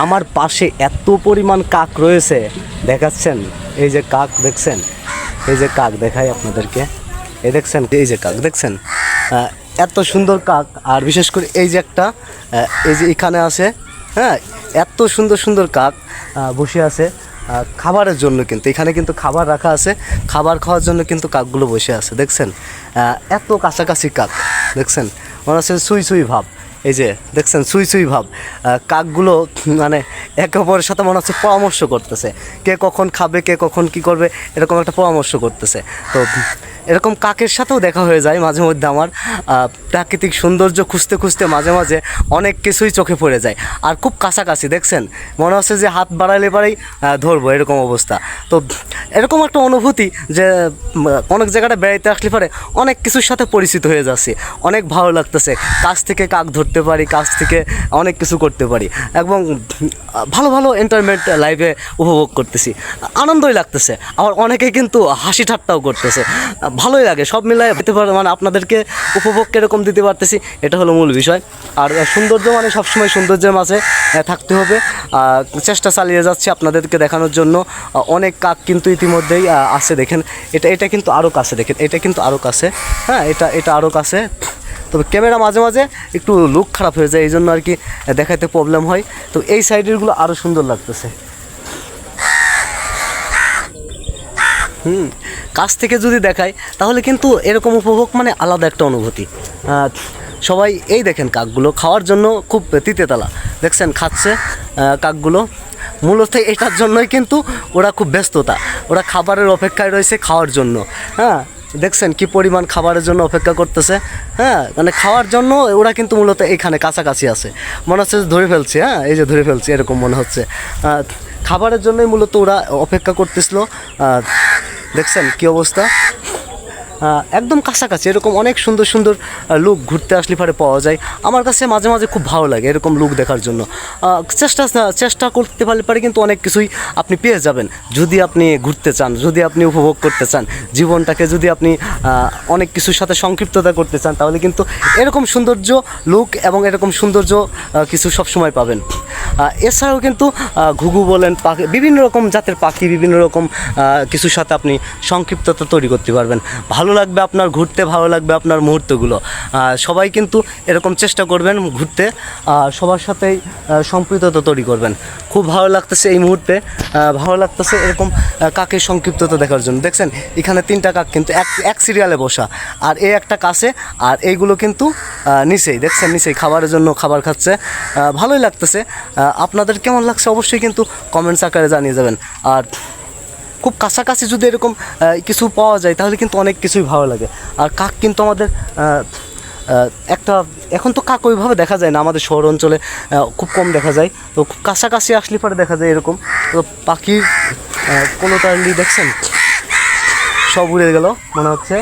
আমার পাশে এত পরিমাণ কাক রয়েছে, দেখাচ্ছেন? এই যে কাক দেখছেন? এই যে কাক দেখাই আপনাদেরকে। এই দেখছেন? এই যে কাক দেখছেন? এত সুন্দর কাক, আর বিশেষ করে এই যে একটা এই যে এখানে আছে হ্যাঁ এত সুন্দর সুন্দর কাক বসে আছে খাবারের জন্য কিন্তু, এখানে কিন্তু খাবার রাখা আছে, খাবার খাওয়ার জন্য কিন্তু কাকগুলো বসে আছে, দেখছেন? এত কাছাকাছি কাক, দেখছেন? মনে হচ্ছে সুই সুই ভাব। এই যে, দেখছেন, সুই সুই ভাব। কাকগুলো মানে একে অপরের সাথে মনে হচ্ছে পরামর্শ করতেছে। কে কখন খাবে, কে কখন কি করবে, এরকম একটা পরামর্শ করতেছে। তো এরকম কাকের সাথেও দেখা হয়ে যায় মাঝে মধ্যে আমার। প্রাকৃতিক সৌন্দর্য খুঁজতে খুঁজতে মাঝে মাঝে অনেক কিছুই চোখে পড়ে যায়। আর খুব কাছাকাছি, দেখছেন? মনে হচ্ছে যে হাত বাড়াইলে পারেই ধরবো এরকম অবস্থা। তো এরকম একটা অনুভূতি যে অনেক জায়গাটা বেড়াইতে আসলে পরে, অনেক কিছুর সাথে পরিচিত হয়ে যাচ্ছে। অনেক ভালো লাগতেছে। কাছ থেকে কাক ধরতে পারি, কাছ থেকে অনেক কিছু করতে পারি। এবং ভালো ভালো এন্টারটেনমেন্ট লাইফে উপভোগ করতেছি। আনন্দই লাগতেছে। আবার অনেকে কিন্তু হাসি ঠাট্টাও করতেছে। ভালোই লাগে, সব মিলাই পেতে পারে মানে আপনাদেরকে উপভোগ কীরকম দিতে পারতেছি, এটা হলো মূল বিষয়। আর সৌন্দর্য মানে সবসময় সৌন্দর্যের মাঝে থাকতে হবে। চেষ্টা চালিয়ে যাচ্ছি আপনাদেরকে দেখানোর জন্য। অনেক কাক কিন্তু ইতিমধ্যেই আছে, দেখেন। এটা এটা কিন্তু আরও কাছে, দেখেন, এটা কিন্তু আরও কাছে। হ্যাঁ এটা এটা আরও কাছে। তবে ক্যামেরা মাঝে মাঝে একটু লুক খারাপ হয়ে যায় এই জন্য আর কি দেখাতে প্রবলেম হয়। তো এই সাইডেরগুলো আরও সুন্দর লাগতেছে। হুম, কাছ থেকে যদি দেখায় তাহলে কিন্তু এরকম উপভোগ মানে আলাদা একটা অনুভূতি। সবাই এই দেখেন কাকগুলো, খাওয়ার জন্য খুব তিতেতালা দেখছেন, খাচ্ছে কাকগুলো। মূলত এটার জন্যই কিন্তু ওরা খুব ব্যস্ততা। ওরা খাবারের অপেক্ষায় রয়েছে খাওয়ার জন্য। হ্যাঁ দেখছেন কি পরিমাণ খাবারের জন্য অপেক্ষা করতেছে। হ্যাঁ মানে খাওয়ার জন্য ওরা কিন্তু মূলত এখানে কাছাকাছি আছে। মনে হচ্ছে ধরে ফেলছে হ্যাঁ এই যে ধরে ফেলছে, এরকম মনে হচ্ছে। খাবারের জন্যই মূলত ওরা অপেক্ষা করতেছিল। দেখছেন কি অবস্থা? একদম কাছাকাছি, এরকম অনেক সুন্দর সুন্দর লুক ঘুরতে আসলে পরে পাওয়া যায়। আমার কাছে মাঝে মাঝে খুব ভালো লাগে এরকম লুক দেখার জন্য। চেষ্টা চেষ্টা করতে পারলে পারে কিন্তু অনেক কিছুই আপনি পেয়ে যাবেন। যদি আপনি ঘুরতে চান, যদি আপনি উপভোগ করতে চান, জীবনটাকে যদি আপনি অনেক কিছুর সাথে সংক্ষিপ্ততা করতে চান, তাহলে কিন্তু এরকম সৌন্দর্য লুক এবং এরকম সৌন্দর্য কিছু সবসময় পাবেন। এছাড়াও কিন্তু ঘুঘু বলেন, পাখি বিভিন্ন রকম জাতের পাখি, বিভিন্ন রকম কিছুর সাথে আপনি সংক্ষিপ্ততা তৈরি করতে পারবেন। ভালো লাগবে আপনার ঘুরতে, ভালো লাগবে আপনার মুহূর্তগুলো। সবাই কিন্তু এরকম চেষ্টা করবেন ঘুরতে সবার সাথেই সম্পৃক্ততা তৈরি করবেন। খুব ভালো লাগতেছে এই মুহূর্তে ভালো লাগতেছে এরকম কাকের সংক্ষিপ্ততা দেখার জন্য। দেখছেন, এখানে তিনটা কাক কিন্তু এক এক সিরিয়ালে বসা। আর এই একটা কাছে, আর এইগুলো কিন্তু নিচেই। দেখছেন, নিচেই খাবারের জন্য খাবার খাচ্ছে। ভালোই লাগতেছে। আপনাদের কেমন লাগছে অবশ্যই কিন্তু কমেন্টস আকারে জানিয়ে যাবেন। আর খুব কাছাকাছি যদি এরকম কিছু পাওয়া যায়, তাহলে কিন্তু অনেক কিছুই ভালো লাগে। আর কাক কিন্তু আমাদের একটা, এখন তো কাক ওইভাবে দেখা যায় না। আমাদের শহর অঞ্চলে খুব কম দেখা যায়। তো খুব কাছাকাছি আসলে পরে দেখা যায় এরকম। তো পাখির কোনো দেখছেন? সব উড়ে গেল মনে হচ্ছে।